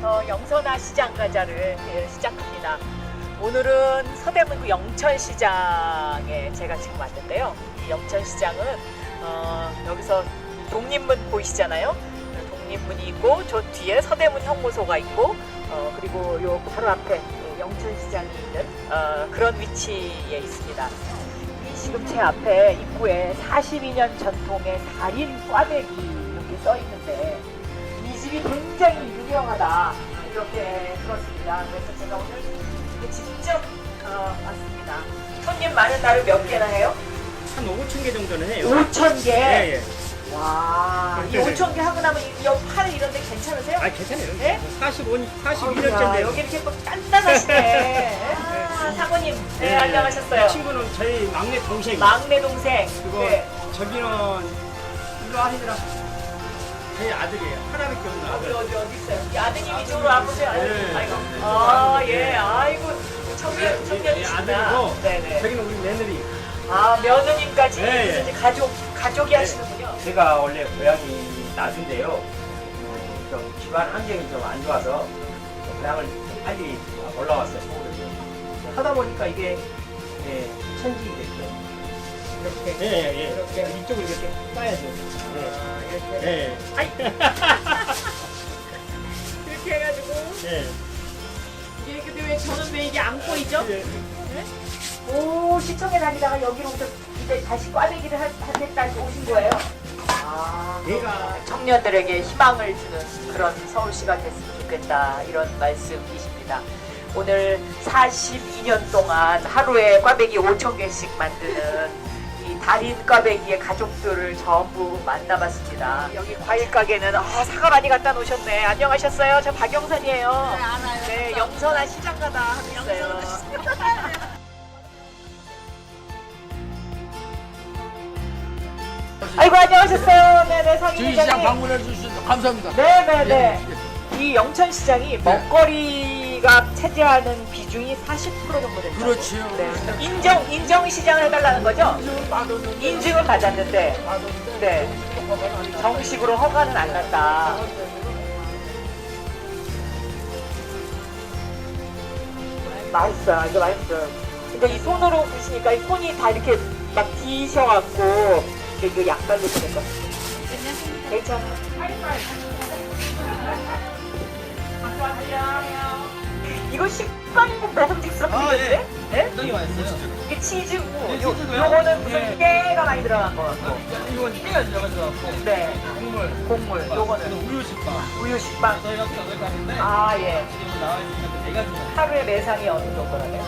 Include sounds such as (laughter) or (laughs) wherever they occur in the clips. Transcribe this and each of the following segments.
어, 영선화 시장 가자를 예, 시작합니다. 오늘은 서대문구 영천시장에 제가 지금 왔는데요. 이 영천시장은 어, 여기서 독립문 보이시잖아요. 독립문이 있고 저 뒤에 서대문 형무소가 있고 어, 그리고 요 바로 앞에 예, 영천시장이 있는 어, 그런 위치에 있습니다. 이 지금 제 앞에 입구에 42년 전통의 달인 꽈배기 이렇게 써 있는데 이 집이 굉장히 유명하다 이렇게 들었습니다. 그래서 제가 오늘 직접 어, 왔습니다. 손님 많은 날을 몇 개나 해요? 한 5천 개 정도는 해요. 5천 개. 예, 예. 와, 이 네, 네. 5천 개 하고 나면 이 여- 팔 이런 데 괜찮으세요? 아, 괜찮아요. 네? 45, 야, 42년째인데요. 여기 이렇게 또 단단하시네. (laughs) 아, 사모님, 네, 안녕하셨어요. 친구는 저희 막내 동생. 막내 동생. 그거 네. 저기는 일로 아니더라. 제 아들이에요. 하나밖에 없는 아들. 어디 어디 있어요? 이 아드님 이쪽으로 와보세요. 아이고, 네. 아이고. 아 예, 아이고 청년 네, 청년이시구나. 아들이고 네네. 저기는 우리 며느리. 아 며느님까지 네, 예. 이제 가족 가족이 하시는군요. 제가 원래 고향이 나주인데요. 음, 좀 집안 환경이 좀 안 좋아서 고향을 좀 빨리 올라왔어요. 서울에서. 하다 보니까 이게 예, 천지이 됐죠. 이렇게 예, 예, 예. 이렇게. 이쪽을 이렇게 따야죠. 네. 아, 이렇게 예. 아이 (laughs) 이렇게 해가지고 예. 이게 근데 왜 저는 왜 이게 안 보이죠? 예. 오 시청에 다니다가 여기로 오셔 이제 다시 꽈배기를 하- 하겠다고 오신 거예요? 아, 얘가 청년들에게 희망을 주는 그런 서울시가 됐으면 좋겠다 이런 말씀이십니다. 오늘 42년 동안 하루에 꽈배기 5천 개씩 만드는 이 달인 꽈배기의 가족들을 전부 만나봤습니다. 여기 과일 가게는 아, 사과 많이 갖다 놓으셨네. 안녕하셨어요. 저 박영선이에요. 네, 알아요. 네, 영선아 시장 가다 하고 있어요. 아이고 안녕하셨어요. 네네 상인 저희 시장 회장님. 방문해 주셔서 감사합니다. 네네네. 이 영천 시장이 먹거리 가 차지하는 비중이 40% 정도 된다. 그렇지요. 네. 인정 인정 시장을 해달라는 거죠? 받았는데 인증은 받았는데, 받았는데 네. 정식으로 허가는 안 났다. 맛있어요. 이거 맛있어요. 그러니까 이 손으로 드시니까 이 손이 다 이렇게 막 뒤셔갖고 이거 약발로 되는 거. 괜찮아요. 이거 아, 예. 생겼는데? 네? 떡이 맛있어요. 이게 치즈고, 네, 요, 치즈고요. 요거는 무슨 예. 깨가 많이 들어간 거 같고. 이건 깨가 들어가서 네, 국물, 곡물, 요거는 우유 식빵. 우유 식빵. 저희가 여덟 가지인데 아, 예. 지금 나와 있는 건네 가지예요. 하루에 매상이 어느 정도라네요?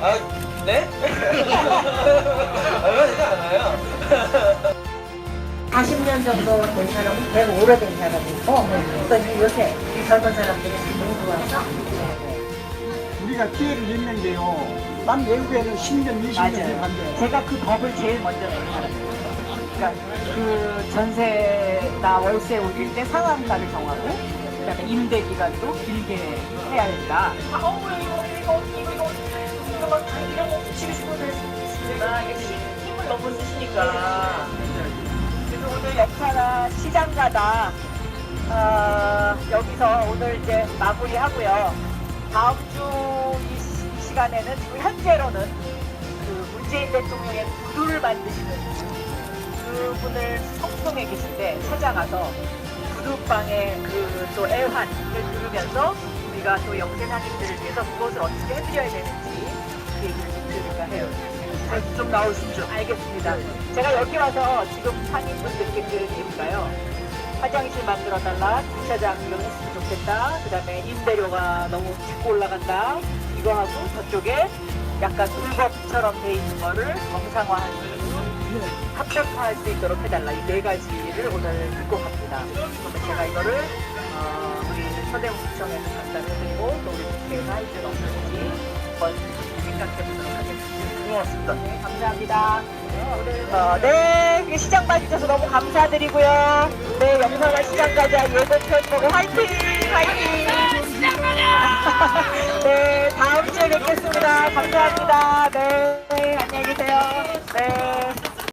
아, 네? (laughs) 얼마 되지 않아요? 40년 정도 된 사람은 되게 오래된 사람이고 또 요새 이 젊은 사람들이 너무 좋아서 우리가 기회를 냈는데요. 난 외국에는 10년, 20년 맞아요. 한데 제가 그 법을 제일 먼저 낸 사람이에요. 그러니까 그 전세나 월세 올릴 때 상한가를 정하고 그다음에 임대 기간도 길게 해야 된다. 아, 어머 이거 이거 이거 이거 이거 막 이런 거 붙이고 싶어도 했지만 이게 힘- 힘을 너무 쓰시니까 그래서 오늘 역사나 시장 가다 어, 여기서 오늘 이제 마무리하고요. 다음 주이 이 시간에는 지금 현재로는 그 문재인 대통령의 구두를 만드시는 그분을 성동에 계신데 찾아가서 구두방의 그 또 애환을 들으면서 우리가 또 영세 상인들을 위해서 무엇을 어떻게 해드려야 되는지 그 얘기를 좀 들을까 해요. 좀 나오시죠. 알겠습니다. 제가 여기 와서 지금 상인분들께 드리는 얘기가요. 화장실 만들어 달라, 주차장 이런 거 했으면 좋겠다. 그 다음에 임대료가 너무 자꾸 올라간다. 이거 하고 저쪽에 약간 불법처럼 돼 있는 거를 수 있는 합법화할 수 있도록 해달라. 이 네 가지를 오늘 듣고 갑니다. 그래서 제가 이거를 어, 우리 서대문구청에서 전달해드리고 또 우리 해줄 없는지 한번 고맙습니다. 네, 감사합니다. 어, 네, 그 시장 봐주셔서 너무 감사드리고요. 네, 영상화 시장 가자 예고편 보고! 화이팅!